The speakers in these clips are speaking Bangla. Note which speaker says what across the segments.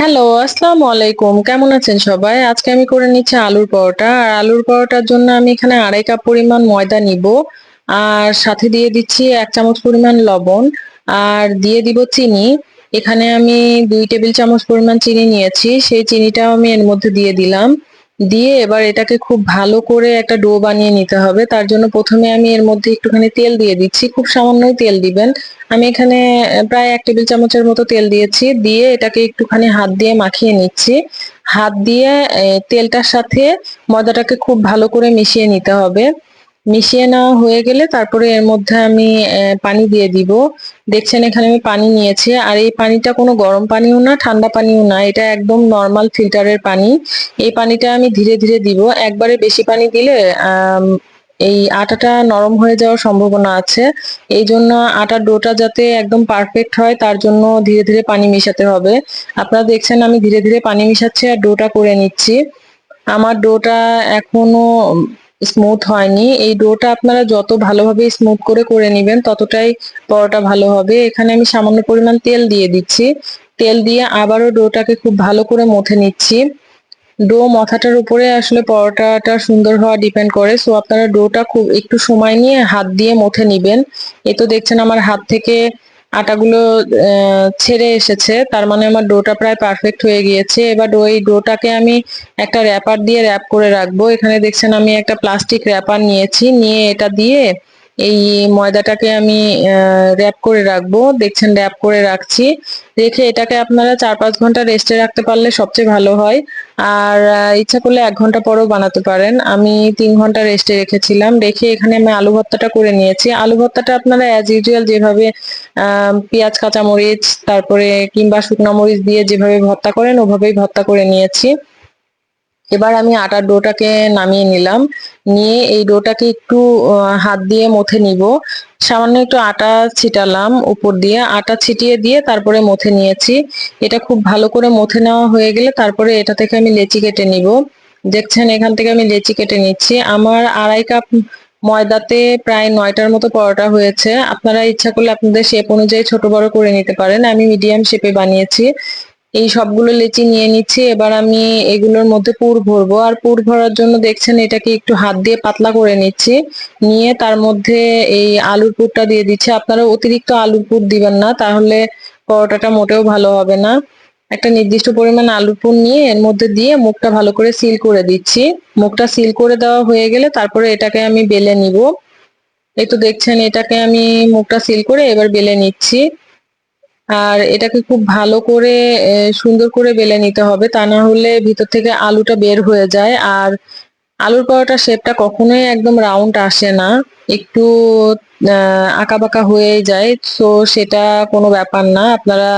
Speaker 1: হ্যালো, আসসালামু আলাইকুম। কেমন আছেন সবাই? আজকে আমি করে নিচ্ছি আলুর পরোটা। আর আলুর পরোটার জন্য আমি এখানে ২.৫ কাপ পরিমাণ ময়দা নিব আর সাথে দিয়ে দিচ্ছি এক চামচ পরিমাণ লবণ আর দিয়ে দিব চিনি। এখানে আমি দুই টেবিল চামচ পরিমাণ চিনি নিয়েছি। সেই চিনিটাও আমি এর মধ্যে দিয়ে দিলাম। দিয়ে এবার এটাকে খুব ভালো করে একটা ডো বানিয়ে নিতে হবে। তার জন্য প্রথমে আমি এর মধ্যে একটুখানি তেল দিয়ে দিচ্ছি। খুব সামান্যই তেল দিবেন। আমি এখানে প্রায় এক টেবিল চামচের মতো তেল দিয়েছি। দিয়ে এটাকে একটুখানি হাত দিয়ে মাখিয়ে নিচ্ছি। হাত দিয়ে তেলটার সাথে ময়দাটাকে খুব ভালো করে মিশিয়ে নিতে হবে। মিশিয়ে নেওয়া হয়ে গেলে তারপরে এর মধ্যে আমি পানি দিয়ে দিব। দেখছেন এখানে আমি পানি নিয়েছি। আর এই পানিটা কোনো গরম পানিও না, ঠান্ডা পানিও না। এটা একদম নর্মাল ফিল্টারের পানি। এই পানিটা আমি ধীরে, ধীরে দিব। একবারে বেশি পানি দিলে এই আটাটা নরম হয়ে যাওয়ার সম্ভাবনা আছে। এই জন্য আটার ডোটা যাতে একদম পারফেক্ট হয় তার জন্য ধীরে, ধীরে পানি মেশাতে হবে। আপনারা দেখছেন আমি ধীরে, ধীরে পানি মিশাচ্ছি আর ডোটা করে নিচ্ছি। আমার ডোটা এখনও স্মুথ হয়নি। এই ডোটা আপনারা যত ভালোভাবে স্মুথ করে, করে নেবেন ততটাই পরোটা ভালো হবে। এখানে আমি সামান্য পরিমাণ তেল দিয়ে দিচ্ছি। তেল দিয়ে আবারও ডোটাকে খুব ভালো করে মথে নিচ্ছি। ডো মথাটার উপরে আসলে পরোটাটা সুন্দর হওয়া ডিপেন্ড করে। সো আপনারা ডোটা খুব একটু সময় নিয়ে হাত দিয়ে মথে নিবেন। এ তো দেখছেন আমার হাত থেকে আটাগুলো ছেড়ে এসেছে। তার মানে আমার ডোটা প্রায় পারফেক্ট হয়ে গিয়েছে। এবার ওই ডোটাকে আমি একটা র‍্যাপার দিয়ে র‍্যাপ করে রাখব। এখানে দেখছেন আমি একটা প্লাস্টিক র‍্যাপার নিয়েছি। নিয়ে এটা দিয়ে এই ময়দাটাকে আমি র‍্যাপ করে রাখব। দেখছেন র‍্যাপ করে রাখছি। রেখে এটাকে আপনারা ৪-৫ ঘণ্টা রেস্টে রাখতে পারলে সবচেয়ে ভালো হয়। আর ইচ্ছা করলে এক ঘণ্টা পরেও বানাতে পারেন। আমি তিন ঘণ্টা রেস্টে রেখেছিলাম। রেখে এখানে আমি আলু ভর্তাটা করে নিয়েছি। আলু ভর্তাটা আপনারা অ্যাজ ইউজুয়াল যেভাবে পেঁয়াজ, কাঁচামরিচ তারপরে কিংবা শুকনা মরিচ দিয়ে যেভাবে ভর্তা করেন ওভাবেই ভর্তা করে নিয়েছি। এবার আমি আটার ডোটাকে নামিয়ে নিলাম। নিয়ে এই ডোটাকে একটু হাত দিয়ে মথে নিবো। সামান্য একটু আটা ছিটালাম উপর দিয়ে। আটা ছিটিয়ে দিয়ে তারপরে মথে নিয়েছি। এটা খুব ভালো করে মথে নেওয়া হয়ে গেলে তারপরে এটা থেকে আমি লেচি কেটে নিবো। দেখছেন, এখান থেকে আমি লেচি কেটে নিচ্ছি। আমার ২.৫ কাপ ময়দাতে প্রায় নয়টার মতো পরোটা হয়েছে। আপনারা ইচ্ছা করলে আপনাদের শেপ অনুযায়ী ছোট বড় করে নিতে পারেন। আমি মিডিয়াম শেপে বানিয়েছি। এই সবগুলো লেচি নিয়ে নিচ্ছি। এবার আমি এগুলোর মধ্যে পুর ভরবো। আর পুর ভরার জন্য দেখছেন এটাকে একটু হাত দিয়ে পাতলা করে নিচ্ছি। নিয়ে তার মধ্যে এই আলুর পুরটা দিয়ে দিচ্ছি। আপনারা অতিরিক্ত আলুর পুর দিবেন না। তাহলে পরোটাটা মোটেও ভালো হবে না। একটা নির্দিষ্ট পরিমাণ আলুর পুর নিয়ে এর মধ্যে দিয়ে মুখটা ভালো করে সিল করে দিচ্ছি। মুখটা সিল করে দেওয়া হয়ে গেলে তারপরে এটাকে আমি বেলে নিবো। এই তো দেখছেন এটাকে আমি মুখটা সিল করে এবার বেলে নিচ্ছি। আর এটাকে খুব ভালো করে সুন্দর করে বেলে নিতে হবে। তা না হলে ভিতর থেকে আলুটা বের হয়ে যায়। আর আলুর পরোটার শেপটা কখনোই একদম রাউন্ড আসে না। একটু আঁকাবাঁকা হয়েই যায়। সো সেটা কোনো ব্যাপার না। আপনারা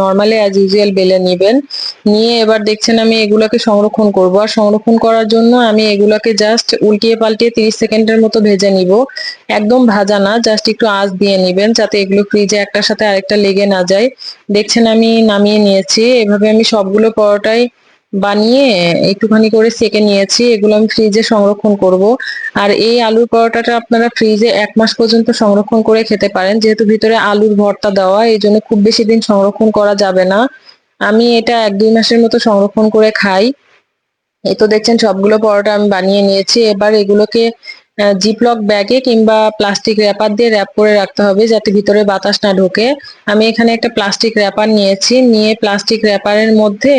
Speaker 1: নর্মালি অ্যাজ ইউজুয়াল বেলে নিবেন। নিয়ে এবার দেখছেন আমি এগুলাকে সংরক্ষণ করব। আর সংরক্ষণ করার জন্য আমি এগুলাকে জাস্ট উল্টিয়ে পাল্টিয়ে ৩০ সেকেন্ডের মতো ভেজে নিবো। একদম ভাজা না, জাস্ট একটু আঁচ দিয়ে নিবেন যাতে এগুলো ফ্রিজে একটার সাথে আরেকটা লেগে না যায়। দেখছেন আমি নামিয়ে নিয়েছি। এভাবে আমি সবগুলো পরোটাই বানিয়ে একটুখানি করে সেকে নিয়েছি। এগুলো আমি ফ্রিজে সংরক্ষণ করব আর এই আলুর পরোটাটা আপনারা ফ্রিজে এক মাস পর্যন্ত সংরক্ষণ করে খেতে পারেন। যেহেতু ভিতরে আলুর ভর্তা দেওয়া, এই জন্য খুব বেশি দিন সংরক্ষণ করা যাবে না। আমি এটা ১-২ মাসের মতো সংরক্ষণ করে খাই। এই তো দেখছেন সবগুলো পরোটা আমি বানিয়ে নিয়েছি। এবার এগুলোকে জিপলক ব্যাগে কিংবা প্লাস্টিক র‍্যাপার দিয়ে র‍্যাপ করে রাখতে হবে যাতে ভিতরে বাতাস না ঢোকে। আমি এখানে একটা প্লাস্টিক র‍্যাপার নিয়েছি। নিয়ে প্লাস্টিক র‍্যাপারের মধ্যে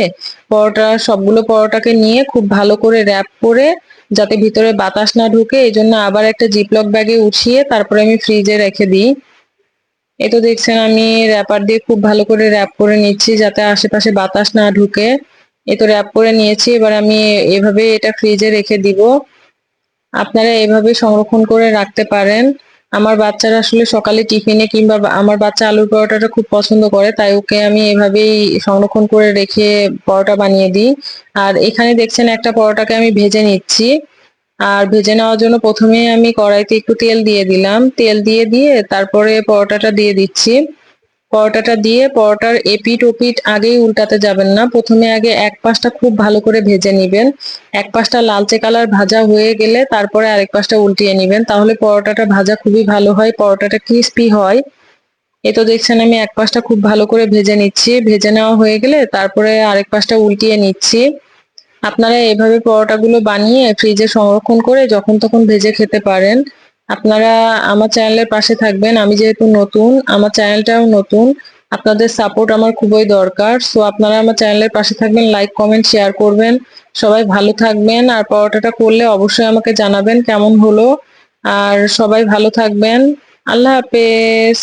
Speaker 1: পরোটা, সবগুলো পরোটাকে নিয়ে খুব ভালো করে র‍্যাপ করে যাতে ভিতরে বাতাস না ঢুকে এই জন্য আবার একটা জিপলক ব্যাগে উঠিয়ে তারপরে আমি ফ্রিজে রেখে দিই। এই তো দেখছেন, আমি র‍্যাপার দিয়ে খুব ভালো করে র‍্যাপ করে নিচ্ছি যাতে আশেপাশে বাতাস না ঢুকে। এই তো র‍্যাপ করে নিয়েছি। এবার আমি এভাবে এটা ফ্রিজে রেখে দিব। আপনারা এভাবে সংরক্ষণ করে রাখতে পারেন। আমার বাচ্চারা আসলে সকালে টিফিনে কিংবা আমার বাচ্চা আলুর পরোটাটা খুব পছন্দ করে। তাই ওকে আমি এভাবেই সংরক্ষণ করে রেখে পরোটা বানিয়ে দিই। আর এখানে দেখছেন একটা পরোটাকে আমি ভেজে নিচ্ছি। আর ভেজে নেওয়ার জন্য ১ম এই আমি কড়াইতে একটু তেল দিয়ে দিলাম। তেল দিয়ে, দিয়ে তারপরে পরোটাটা দিয়ে দিচ্ছি। পরোটাটা দিয়ে পরোটার এপিঠ-ওপিঠ আগেই উল্টাতে যাবেন না। প্রথমে আগে এক পাশটা খুব ভালো করে ভেজে নিবেন। এক পাশটা লালচে কালার ভাজা হয়ে গেলে তারপরে আরেক পাশটা উল্টিয়ে নিবেন। তাহলে পরোটাটা ভাজা খুবই ভালো হয়। পরোটাটা ক্রিসপি হয়। এ তো দেখছেন আমি এক পাশটা খুব ভালো করে ভেজে নিচ্ছি ভেজে নেওয়া হয়ে গেলে তারপরে আরেক পাশটা উল্টিয়ে নিচ্ছি আপনারা এভাবে পরোটাগুলো বানিয়ে ফ্রিজে সংরক্ষণ করে যখন তখন ভেজে খেতে পারেন আপনারা আমার চ্যানেলের পাশে থাকবেন। আমি যেহেতু নতুন, আমার চ্যানেলটাও নতুন, আপনাদের সাপোর্ট আমার খুবই দরকার। সো আপনারা আমার চ্যানেলের পাশে থাকবেন লাইক কমেন্ট শেয়ার করবেন। সবাই ভালো থাকবেন আর পরোটাটা করলে অবশ্যই আমাকে জানাবেন কেমন হলো। আর সবাই ভালো থাকবেন। আল্লাহ হাফেজ।